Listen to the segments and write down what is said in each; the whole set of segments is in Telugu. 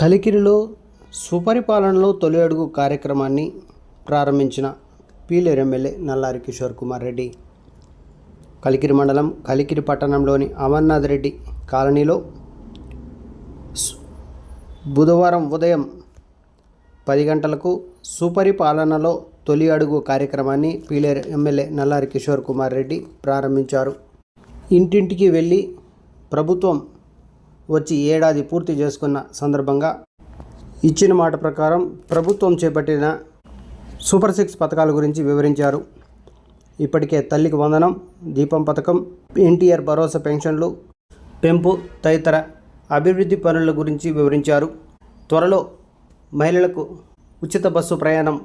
కలికిరిలో సుపరిపాలనలో తొలి అడుగు కార్యక్రమాన్ని ప్రారంభించిన పీలేరు ఎమ్మెల్యే నల్లారి కిషోర్ కుమార్ రెడ్డి. కలికిరి మండలం కలికిరి పట్టణంలోని అమర్నాథ్ రెడ్డి కాలనీలో బుధవారం ఉదయం పది గంటలకు సుపరిపాలనలో తొలి అడుగు కార్యక్రమాన్ని పీలేరు ఎమ్మెల్యే నల్లారి కిషోర్ కుమార్ రెడ్డి ప్రారంభించారు. ఇంటింటికి వెళ్ళి ప్రభుత్వం వచ్చి ఏడాది పూర్తి చేసుకున్న సందర్భంగా ఇచ్చిన మాట ప్రకారం ప్రభుత్వం చేపట్టిన సూపర్ సిక్స్ పథకాల గురించి వివరించారు. ఇప్పటికే తల్లికి వందనం దీపం పథకం ఎన్టీఆర్ భరోసా పెన్షన్లు పెంపు తదితర అభివృద్ధి పనుల గురించి వివరించారు. త్వరలో మహిళలకు ఉచిత బస్సు ప్రయాణం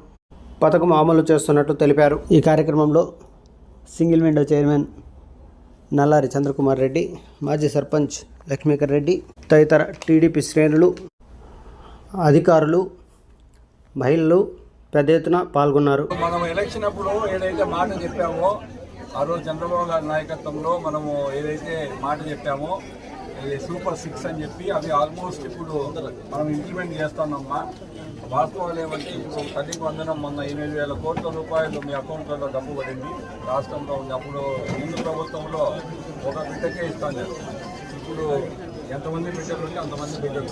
పథకం అమలు చేస్తున్నట్టు తెలిపారు. ఈ కార్యక్రమంలో single window chairman Nallari Chandrakumar Reddy మాజీ సర్పంచ్ లక్ష్మీకర్ రెడ్డి తదితర టీడీపీ శ్రేణులు అధికారులు మహిళలు పెద్ద ఎత్తున పాల్గొన్నారు. మనం ఎలక్షన్ అప్పుడు ఏదైతే మాట చెప్పామో ఆ రోజు చంద్రబాబు గారి నాయకత్వంలో మనము ఏదైతే మాట చెప్పామో సూపర్ సిక్స్ అని చెప్పి అవి ఆల్మోస్ట్ ఇప్పుడు మనం ఇంప్లిమెంట్ చేస్తున్నామ్మా వాస్తవాలు ఏమంటే ఇప్పుడు తల్లికి వందనం మొన్న ఎనిమిది వేల కోట్ల రూపాయలు మీ అకౌంట్లలో డబ్బు పడింది. రాష్ట్రంలో ఉంది. అప్పుడు ముందు ప్రభుత్వంలో ఒక బిడ్డకే ఇస్తాను ఇప్పుడు ఎంతమంది బిడ్డలు ఉంటే అంతమంది బిడ్డలు.